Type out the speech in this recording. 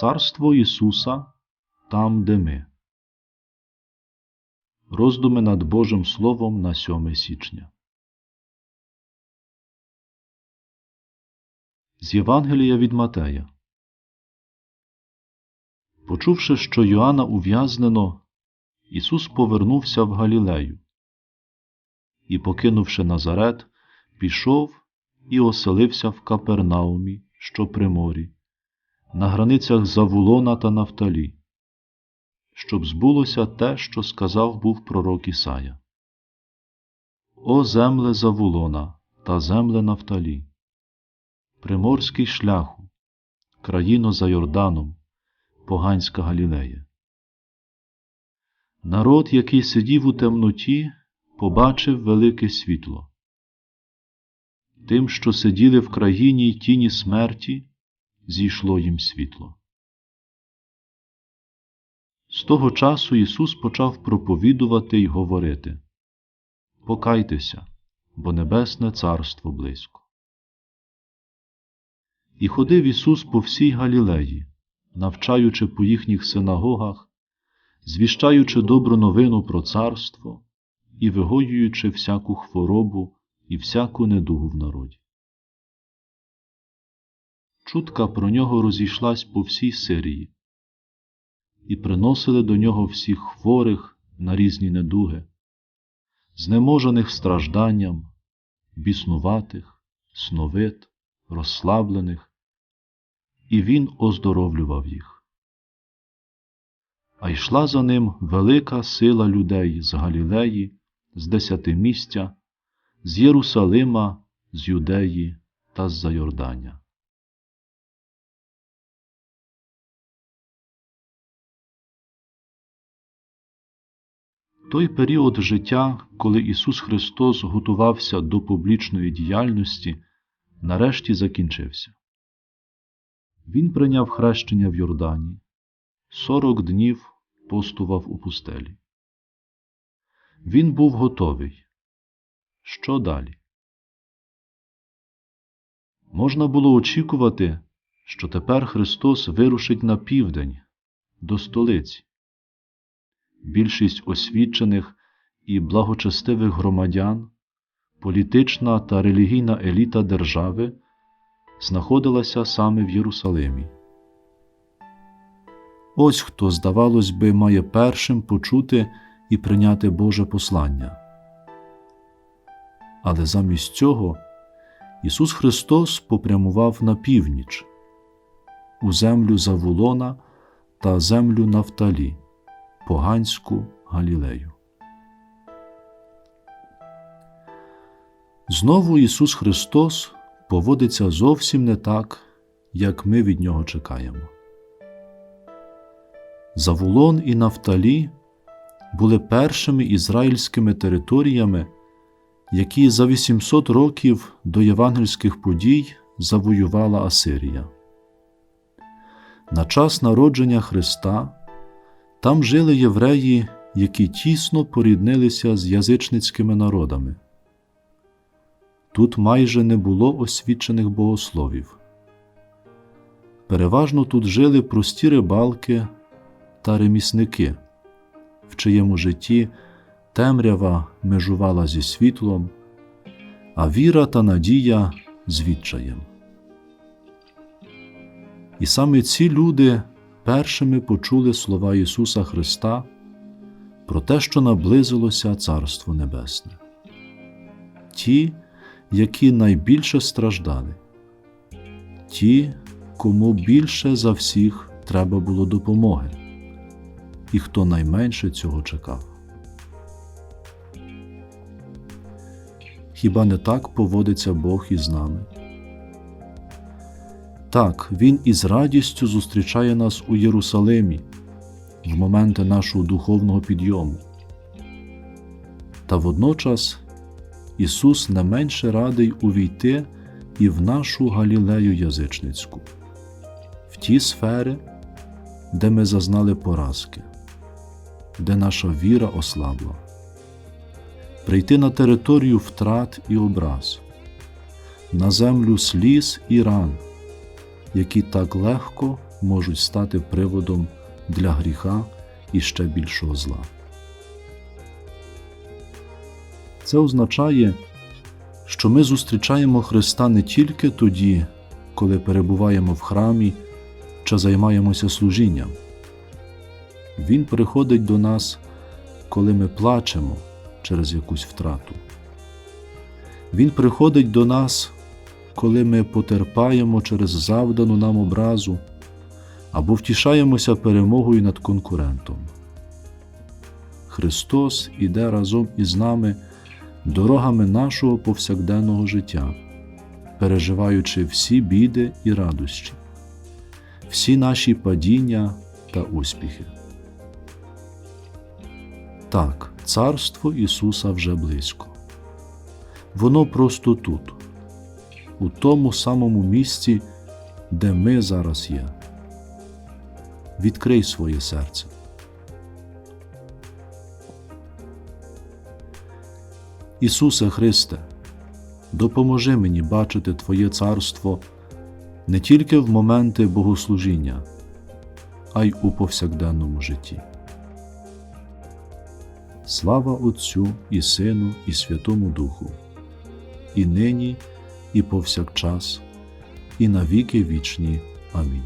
Царство Ісуса там, де ми. Роздуми над Божим Словом на 7 січня. З Євангелія від Матея. Почувши, що Йоанна ув'язнено, Ісус повернувся в Галілею і, покинувши Назарет, пішов і оселився в Капернаумі, що при морі, на границях Завулона та Нафталі, щоб збулося те, що сказав був пророк Ісая. О земле Завулона та земле Нафталі, приморський шляху, країно за Йорданом, поганська Галілея. Народ, який сидів у темноті, побачив велике світло. Тим, що сиділи в країні й тіні смерті, зійшло їм світло. З того часу Ісус почав проповідувати й говорити Покайтеся, бо Небесне Царство близько. І ходив Ісус по всій Галілеї, навчаючи по їхніх синагогах, звіщаючи добру новину про царство і вигоюючи всяку хворобу і всяку недугу в народі. Чутка про нього розійшлась по всій Сирії, і приносили до нього всіх хворих на різні недуги, знеможених стражданням, біснуватих, сновит, розслаблених, і він оздоровлював їх. А йшла за ним велика сила людей з Галілеї, з десятимістя, з Єрусалима, з Юдеї та з Зайордання. Той період життя, коли Ісус Христос готувався до публічної діяльності, нарешті закінчився. Він прийняв хрещення в Йордані, сорок днів постував у пустелі. Він був готовий. Що далі? Можна було очікувати, що тепер Христос вирушить на південь, до столиці. Більшість освічених і благочестивих громадян, політична та релігійна еліта держави знаходилася саме в Єрусалимі. Ось хто, здавалось би, має першим почути і прийняти Боже послання. Але замість цього Ісус Христос попрямував на північ, у землю Завулона та землю Нафталі, поганську Галілею. Знову Ісус Христос поводиться зовсім не так, як ми від Нього чекаємо. Завулон і Нафталі були першими ізраїльськими територіями, які за 800 років до євангельських подій завоювала Асирія. На час народження Христа там жили євреї, які тісно поріднилися з язичницькими народами. Тут майже не було освічених богословів. Переважно тут жили прості рибалки та ремісники, в чиєму житті темрява межувала зі світлом, а віра та надія з відчаєм. І саме ці люди першими почули слова Ісуса Христа про те, що наблизилося Царство Небесне. Ті, які найбільше страждали, ті, кому більше за всіх треба було допомоги, і хто найменше цього чекав. Хіба не так поводиться Бог із нами? Так, Він із радістю зустрічає нас у Єрусалимі в моменти нашого духовного підйому. Та водночас Ісус не менше радий увійти і в нашу Галілею язичницьку, в ті сфери, де ми зазнали поразки, де наша віра ослабла, прийти на територію втрат і образ, на землю сліз і ран, які так легко можуть стати приводом для гріха і ще більшого зла. Це означає, що ми зустрічаємо Христа не тільки тоді, коли перебуваємо в храмі чи займаємося служінням. Він приходить до нас, коли ми плачемо через якусь втрату. Він приходить до нас, коли ми потерпаємо через завдану нам образу або втішаємося перемогою над конкурентом. Христос іде разом із нами дорогами нашого повсякденного життя, переживаючи всі біди і радощі, всі наші падіння та успіхи. Так, Царство Ісуса вже близько. Воно просто тут, у тому самому місці, де ми зараз є. Відкрий своє серце. Ісусе Христе, допоможи мені бачити Твоє царство не тільки в моменти богослужіння, а й у повсякденному житті. Слава Отцю і Сину, і Святому Духу, і нині, і повсякчас, і на віки вічні. Амінь.